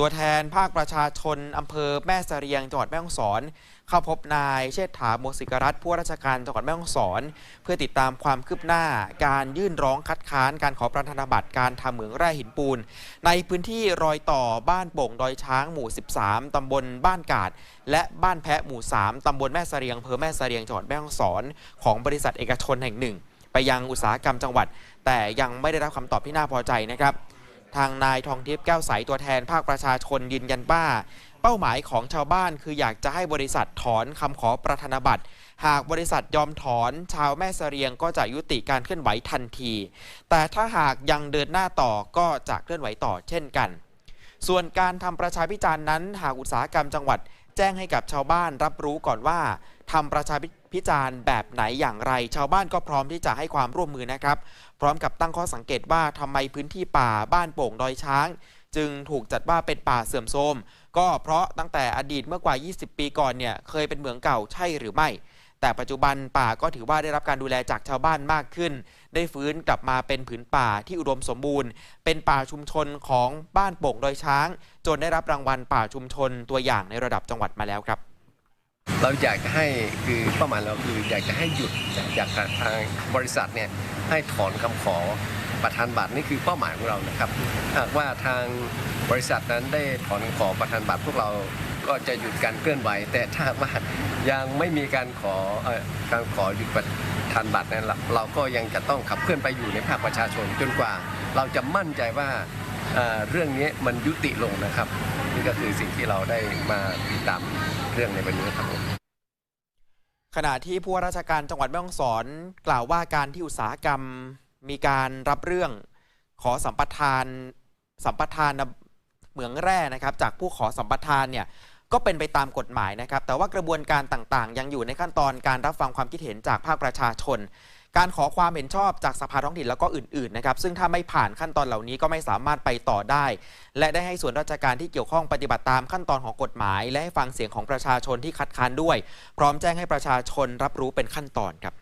ตัวแทนภาคประชาชนอำเภอแม่เสรียงจังหวัดแม่ฮ่องสอน เข้าพบนายเชษฐาโมสิกรัตผู้ราชการจังหวัดแม่ฮ่องสอน เพื่อติดตามความคืบหน้า การยื่นร้องคัดค้านการขอประธานบัตรการทำเหมืองแร่หินปูน ในพื้นที่รอยต่อบ้านโป่งดอยช้างหมู่ 13 ตำบลบ้านกาด และบ้านแพะหมู่ 3 ตำบลแม่เสรียงอำเภอแม่เสรียงจังหวัดแม่ฮ่องสอน ของบริษัทเอกชนแห่งหนึ่ง ไปยังอุตสาหกรรมจังหวัด แต่ยังไม่ได้รับคำตอบที่น่าพอใจนะครับ ทางนายทองทิพย์แก้วใสตัวแทนภาคประชาชนยืนยันว่าเป้าหมายของชาวบ้านคืออยากจะให้บริษัทถอนคำขอประธานบัตรหากบริษัทยอมถอนชาวแม่เสรียงก็จะยุติการเคลื่อนไหวทันที แต่ถ้าหากยังเดินหน้าต่อก็จะเคลื่อนไหวต่อเช่นกัน ส่วนการทำประชาพิจารณ์นั้น หากอุตสาหกรรมจังหวัด แจ้งให้กับชาวบ้านรับรู้ก่อนว่าทำประชาพิจารณ์แบบไหนอย่างไร ชาวบ้านก็พร้อมที่จะให้ความร่วมมือนะครับ พร้อมกับตั้งข้อสังเกตว่าทำไมพื้นที่ป่าบ้านโป่งดอยช้าง จึงถูกจัดว่าเป็นป่าเสื่อมโทรมก็เพราะตั้งแต่อดีตเมื่อกว่า 20 ปีก่อนเนี่ยเคยเป็นเหมืองเก่าใช่หรือไม่ แต่ปัจจุบันป่าก็ถือว่าได้รับการดูแลจากชาวบ้านมากขึ้น ได้ฟื้นกลับมาเป็นผืนป่าที่อุดมสมบูรณ์ เป็นป่าชุมชนของบ้านโป่งดอยช้าง จนได้รับรางวัลป่าชุมชนตัวอย่างในระดับจังหวัดมาแล้วครับ เราอยากจะให้คือเป้าหมายเราคืออยากจะให้หยุดจากทางบริษัทเนี่ยให้ถอนคำขอประธานบัตรนี่คือเป้าหมายของเรานะครับหากว่าทางบริษัทนั้นได้ถอนขอประธานบัตรพวกเรา ก็จะหยุดการเคลื่อนไหว แต่ถ้าว่ายังไม่มีการขอการขอหยุดประธานบัตรนั้นเราเราก็ยังจะต้องขับเคลื่อนไปอยู่ในภาคประชาชนจนกว่า เราจะมั่นใจว่าเอ่อเรื่องนี้มันยุติลงนะครับ นี่ก็คือสิ่งที่เราได้มาติดตามเรื่องในวันนี้ครับผมขณะที่ผู้ว่าราชการจังหวัดแม่ฮ่องสอน กล่าวว่าการที่อุตสาหกรรมมีการรับเรื่องขอสัมปทานสัมปทานเหมืองแร่นะครับ จากผู้ขอสัมปทานเนี่ย ก็เป็นไปตามกฎหมายนะครับ แต่ว่ากระบวนการต่างๆ ยังอยู่ในขั้นตอนการรับฟังความคิดเห็นจากภาคประชาชน การขอความเห็นชอบจากสภาท้องถิ่นแล้วก็อื่นๆนะครับซึ่งถ้าไม่ผ่านขั้นตอนเหล่านี้ก็ไม่สามารถไปต่อได้ และได้ให้ส่วนราชการที่เกี่ยวข้องปฏิบัติตามขั้นตอนของกฎหมาย และให้ฟังเสียงของประชาชนที่คัดค้านด้วย พร้อมแจ้งให้ประชาชนรับรู้เป็นขั้นตอนครับ